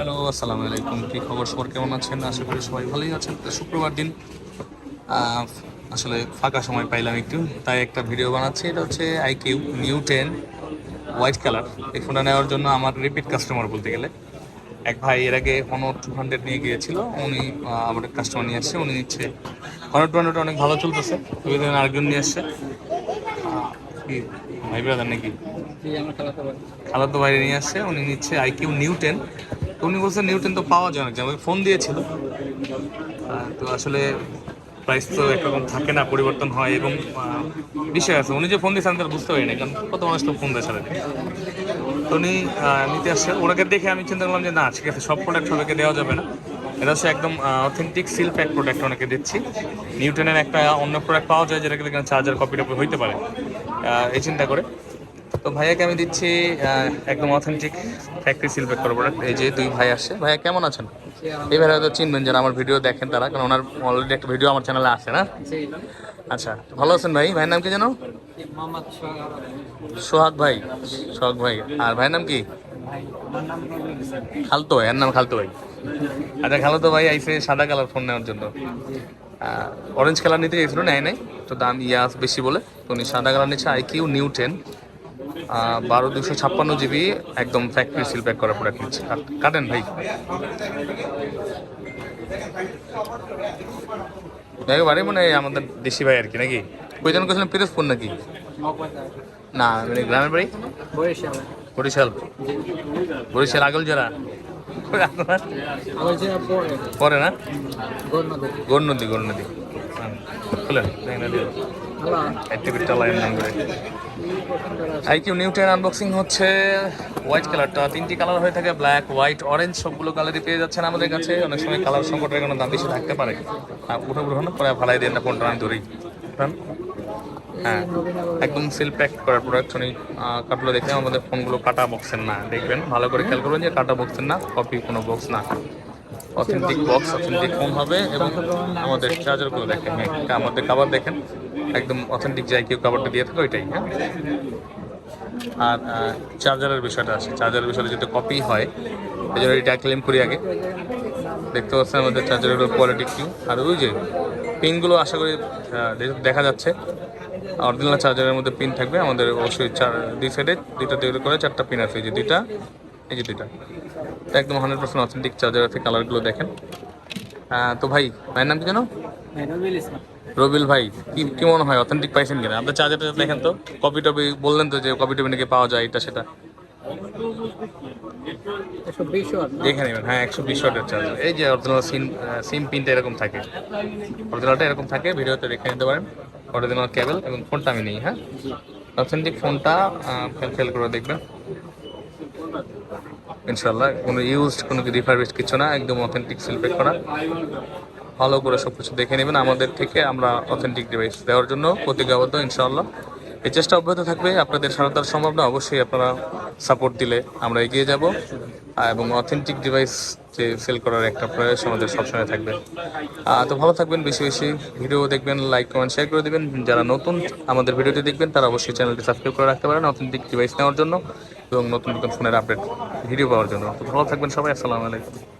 Hello আসসালামু আলাইকুম। কী খবর সবার কেমন আছেন? আশা করি সবাই ভালোই আছেন। তো শুক্রবার দিন। আসলে ফাঁকা সময় পাইলাম একটু তাই একটা ভিডিও বানাচ্ছি। এটা হচ্ছে iQOO Neo ten white colour এই ফোনটা নেওয়ার জন্য আমার রিপিট কাস্টমার বলতে গেলে। এক ভাই এর আগে হনর টু হান্ড্রেড নিয়ে গিয়েছিল। উনি আহ, আমাদের কাস্টমার নিয়ে আসছে। উনি নিচ্ছে হনর টু হান্ড্রেড অনেক ভালো চলতেছে। ওই দিন আরেকজন নিয়ে আসছে। কি? ভাই ব্রাদার নাকি? খালাতো বাইরে নিয়ে আসছে। উনি নিচ্ছে আইকিউ নিউ টেন উনি বলছে নিউ টেন তো পাওয়া যায় না ফোন দিয়েছিল। তো আসলে প্রাইস তো একরকম থাকে না, পরিবর্তন হয় এবং বিষয় আছে। উনি যে ফোন দিয়েছেন তার বুঝতে পারিনি, কারণ কত মানুষ তো ফোন দেয় সারাদিন তো উনি নিতে আসছে। ওনাকে দেখে আমি চিন্তা করলাম যে, না, ঠিক আছে, সব প্রোডাক্ট সবাইকে দেওয়া যাবে না। এটা হচ্ছে একদম অথেন্টিক সিল প্যাক প্রোডাক্ট ওনাকে দিচ্ছি। নিউটনের একটা অন্য প্রোডাক্ট পাওয়া যায় যেটা কিন্তু চার্জার কপি টপি হইতে পারে। এই চিন্তা করে। তো ভাইয়াকে আমি দিচ্ছি একদম authentic factory seal pack product এই যে দুই ভাই আসছে। ভাইয়া কেমন আছেন? এই ভাইয়া হয়তো চিনবেন যারা আমার ভিডিও দেখেন তারা কারণ ওনার অলরেডি একটা ভিডিও আমার চ্যানেলে আছে না? আচ্ছা ভালো আছেন ভাই? ভাইয়ের নাম কি জানো সোহাগ ভাই। সোহাগ ভাই। আর ভাইয়ের নাম কি? খালতো ভাই এর নাম খালতো ভাই। আচ্ছা খালতো ভাই আইসে সাদা কালার ফোন নেওয়ার জন্য। অরেঞ্জ কালার নিতে গেছিল নেয় নাই। তো দাম ইয়া বেশি বলে। তো উনি সাদা কালার নিচ্ছে আইকিউ নিউ টেন বারো দুশো ছাপ্পান্ন জিবি একদম ফ্যাক্টরি সিল প্যাক করা প্রোডাক্ট নিচ্ছে। কাটেন ভাই। একেবারে মনে হয় আমাদের দেশি ভাই আর কি নাকি? কইজন কইছিলাম পিরোজপুর নাকি? না মানে গ্রামের বাড়ি? বরিশাল। বরিশাল আগল জেলা পরে। না? গৌর নদী গৌর নদী খুলেন দেখেন এদিকে। অ্যাক্টিভিটি লাইন নাম করে আইকিউ নিউ টেন আনবক্সিং হচ্ছে হোয়াইট কালারটা তিনটি কালার হয়ে থাকে ব্ল্যাক হোয়াইট অরেঞ্জ সবগুলো কালারই পেয়ে যাচ্ছেন আমাদের কাছে। অনেক সময় কালার সংকটের কোনো দাম বেশি থাকতে পারে। উঠে পরে না ফোনটা আমি হ্যাঁ। একদম সিল প্যাক করা প্রোডাক্ট উনি কাটলো দেখে আমাদের ফোনগুলো কাটা বক্সের না। দেখবেন ভালো করে খেয়াল করবেন যে কাটা বক্সের না কপি কোনো বক্স না। অথেন্টিক বক্স অথেন্টিক ফোন হবে এবং আমাদের চার্জারগুলো দেখেন হ্যাঁ, আমাদের কাভার দেখেন একদম অথেন্টিক যাই কেউ কাভারটা দিয়ে থাকে ওইটাই হ্যাঁ। আর চার্জারের বিষয়টা আছে চার্জারের বিষয়টা যদি কপি হয় এই জন্য এটা ক্লেম করি আগে দেখতে পাচ্ছেন আমাদের চার্জারের কোয়ালিটি কি আর ওই যে পিনগুলো আশা করি দেখা যাচ্ছে অরিজিনাল চার্জারের মধ্যে পিন থাকবে আমাদের অবশ্যই চার দুই সাইডে দুইটা দুইটা করে চারটা পিন আছে যে দুইটা এই যে দুইটা। একদম হান্ড্রেড পার্সেন্ট অথেন্টিক চার্জার আছে কালারগুলো দেখেন। তো ভাই ভাইয়ের নাম কি জানো রবিল ভাই কি কি মনে হয় অথেন্টিক পাইছেন কিনা? আপনার চার্জারটা দেখেন তো। কপি টপি বললেন তো যে কপি টপি নাকি পাওয়া যায় এটা সেটা। দেখে নেবেন। হ্যাঁ একশো বিশ ওয়াটের চার্জার এই যে অরিজিনাল সিম সিম পিনটা এরকম থাকে। অরিজিনালটা এরকম থাকে ভিডিওতে দেখে নিতে পারেন। অরিজিনাল কেবল এবং ফোনটা আমি নেই হ্যাঁ? অথেন্টিক ফোনটা ফেল করে দেখবেন। ইনশাল্লাহ কোনো ইউজড কোনো রিফারবিশ কিছু না, একদম অথেন্টিক সেলফেট করা। ভালো করে সব কিছু দেখে নেবেন আমাদের থেকে, আমরা অথেন্টিক ডিভাইস দেওয়ার জন্য প্রতিজ্ঞাবদ্ধ, ইনশাআল্লাহ। এই চেষ্টা অব্যাহত থাকবে, আপনাদের সারা তার সম্ভব না, অবশ্যই আপনারা সাপোর্ট দিলে আমরা এগিয়ে যাব। এবং অথেন্টিক ডিভাইস যে সেল করার একটা প্রয়াস আমাদের সবসময় থাকবে। তো ভালো থাকবেন, বেশি বেশি ভিডিও দেখবেন লাইক কমেন্ট শেয়ার করে দেবেন। যারা নতুন আমাদের ভিডিওটি দেখবেন, তারা অবশ্যই চ্যানেলটি সাবস্ক্রাইব করে রাখতে পারেন অথেন্টিক ডিভাইস নেওয়ার জন্য। এবং নতুন নতুন ফোনের আপডেট ভিডিও পাওয়ার জন্য। তো ভালো থাকবেন সবাই আসসালামু আলাইকুম।